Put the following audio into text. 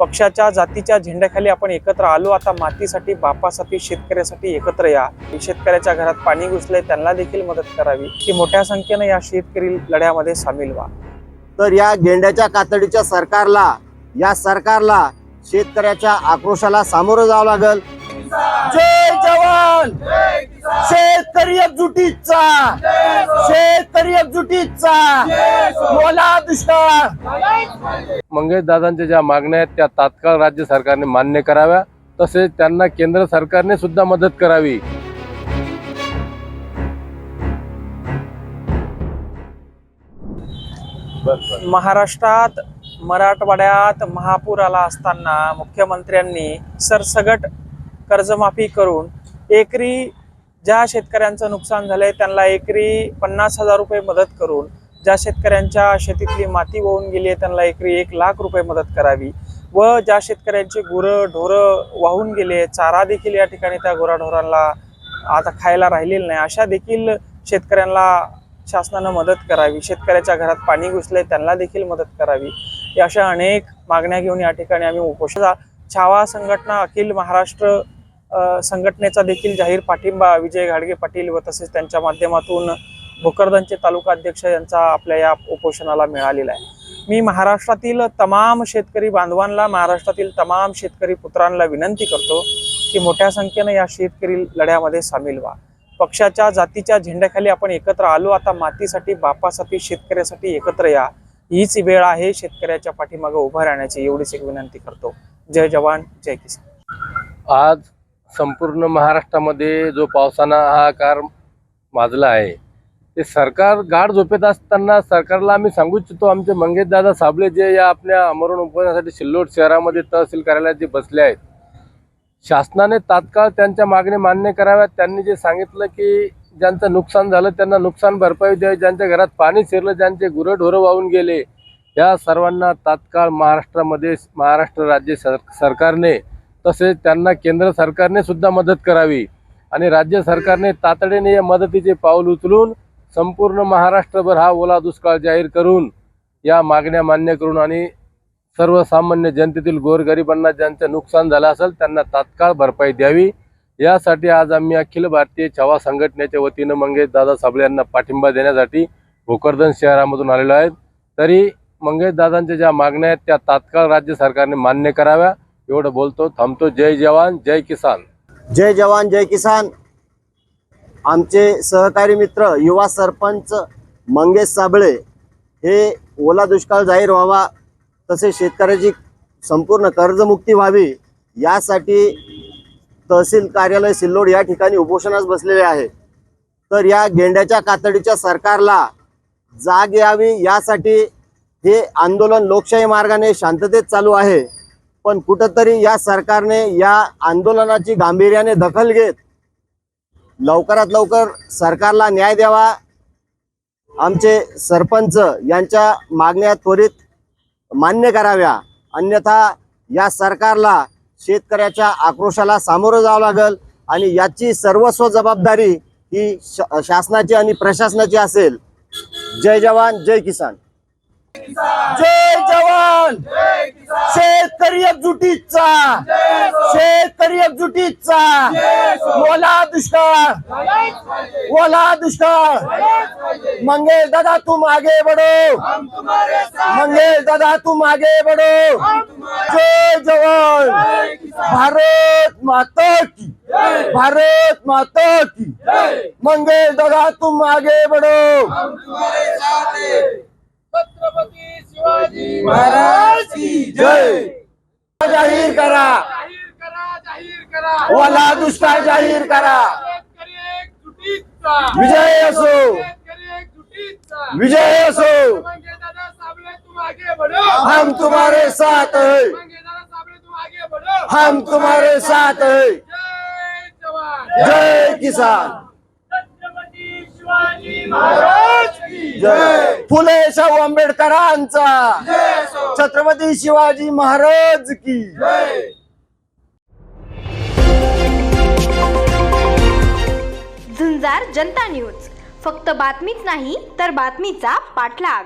पक्षाच्या जातीच्या झेंड्याखाली आपण एकत्र आलो. आता मातीसाठी बापासाठी शेतकऱ्यासाठी एकत्र या. शेतकऱ्याच्या घरात पाणी घुसले त्यांना देखील मदत करावी. की मोठ्या संख्येनं या शेतकरी लढ्यामध्ये सामील व्हा. तर या गेंड्याच्या कातडीच्या सरकारला या सरकारला शेतकऱ्याच्या आक्रोशाला सामोरं जावं लागल. जय जवान! शेतकरी एकजुटीचा! शेतकरी एकजुटीचा! बोला दुष्काळ मंगेश दादांच्या ज्या मागण्या आहेत त्या तात्काळ राज्य सरकारने मान्य कराव्या. तसेच त्यांना केंद्र सरकारने सुद्धा मदत करावी. महाराष्ट्रात मराठवाड्यात महापूर आला असताना मुख्यमंत्र्यांनी सरसगट कर्जमाफी करून एकरी ज्या शेतकऱ्यांचं नुकसान झालंय त्यांना एकरी पन्नास हजार रुपये मदत करून ज्या शेतकऱ्यांच्या शेतीतली माती वाहून गेली आहे त्यांना एकरी एक लाख रुपये मदत करावी. व ज्या शेतकऱ्यांची गुरं ढोरं वाहून गेले चारा देखील या ठिकाणी त्या गुराढोरांना आता खायला राहिलेलं नाही. अशा देखील शेतकऱ्यांना शासनानं मदत करावी. शेतकऱ्याच्या घरात पाणी घुसले त्यांना देखील मदत करावी. या अशा अनेक मागण्या घेऊन या ठिकाणी आम्ही उपोषण छावा संघटना अखिल महाराष्ट्र संघटनेचा देखील जाहीर पाठिंबा विजय घाडगे पाटील व तसेच त्यांच्या माध्यमातून भोकरदनचे तालुका अध्यक्ष यांचा आपल्या या उपोषणाला मिळालेला आहे. मी महाराष्ट्रातील तमाम शेतकरी बांधवांना महाराष्ट्रातील तमाम शेतकरी पुत्रांना विनंती करतो की मोठ्या संख्येनं या शेतकरी लढ्यामध्ये सामील व्हा. पक्षाच्या जातीच्या झेंड्याखाली आपण एकत्र आलो आता मातीसाठी बापासाठी शेतकऱ्यासाठी एकत्र या. हीच वेळ आहे शेतकऱ्याच्या पाठीमागे उभं राहण्याची एवढीच एक विनंती करतो. जय जवान जय किसान. आज संपूर्ण महाराष्ट्रामध्ये जो पावसानं हाकार माजला आहे ते सरकार गाढ झोपेत असताना सरकारला आम्ही सांगू इच्छितो आमचे मंगेश दादा साबळे जे या आपल्या अमरण उपवनासाठी सिल्लोड शहरामध्ये तहसील कार्यालयात जे बसले आहेत शासनाने तात्काळ त्यांच्या मागणी मान्य कराव्यात. त्यांनी जे सांगितलं की ज्यांचं नुकसान झालं त्यांना नुकसान भरपाई द्यावी ज्यांच्या घरात पाणी शिरलं ज्यांचे गुरंढोरं वाहून गेले या सर्वांना तात्काळ महाराष्ट्रामध्ये महाराष्ट्र राज्य सर सरकारने तसेच त्यांना केंद्र सरकारने सुद्धा मदत करावी आणि राज्य सरकारने तातडीने या मदतीचे पाऊल उचलून संपूर्ण महाराष्ट्रभर हा ओला दुष्काळ जाहीर करून या मागण्या मान्य करून आणि सर्वसामान्य जनतेतील गोरगरिबांना ज्यांचं नुकसान झालं असेल त्यांना तात्काळ भरपाई द्यावी. यासाठी आज आम्ही अखिल भारतीय छावा संघटनेच्या वतीनं मंगेश दादा साबळे यांना पाठिंबा देण्यासाठी भोकरदन शहरामधून आलेलो आहेत. तरी मंगेश दादांच्या ज्या मागण्या आहेत त्या तात्काळ राज्य सरकारने मान्य कराव्या. एवढं बोलतो थांबतो. जय जवान जय किसान. जय जवान जय किसान. आमचे सहकारी मित्र युवा सरपंच मंगेश साबळे हे ओला दुष्काळ जाहीर व्हावा तसेच शेतकऱ्याची संपूर्ण कर्जमुक्ती व्हावी यासाठी तहसील कार्यालय सिल्लोड या ठिकाणी उपोषणास बसलेले आहे. तर या गेंड्याच्या कातडीच्या सरकारला जाग यावी यासाठी हे आंदोलन लोकशाही मार्गाने शांततेत चालू आहे. पण कुठंतरी या सरकारने या आंदोलनाची गांभीर्याने दखल घेत लवकरात लवकर सरकारला न्याय द्यावा. आमचे सरपंच यांच्या मागण्या त्वरित मान्य कराव्या. अन्यथा या सरकारला शेतकऱ्याच्या आक्रोशाला सामोरं जावं लागेल आणि याची सर्वस्व जबाबदारी ही श- शासनाची आणि प्रशासनाची असेल. जय जवान जय किसान. जय शेतकरी एकजुटीचा शेतकरी एकजुटीचा ओला दुष्काळ. ओला दुष्काळ. मंगेश दादा तुम आगे बढ़ो मंगेश दादा तुम आगे बढ़ो जय जवान. भारत माता की. भारत माता की. मंगेश दादा तुम आगे बढ़ो छत्रपती शिवाजी महाराज की जय. जाहीर करा. ओला दुष्काळ जाहीर करा. विजय असो. विजय असो. हम तुम्हारे साथ है. हम तुम्हारे साथ है. जय किसान. जय फुले शाहू आंबेडकरांचा. छत्रपती शिवाजी महाराज की झुंजार जनता न्यूज. फक्त बातमीच नाही तर बातमीचा पाठलाग.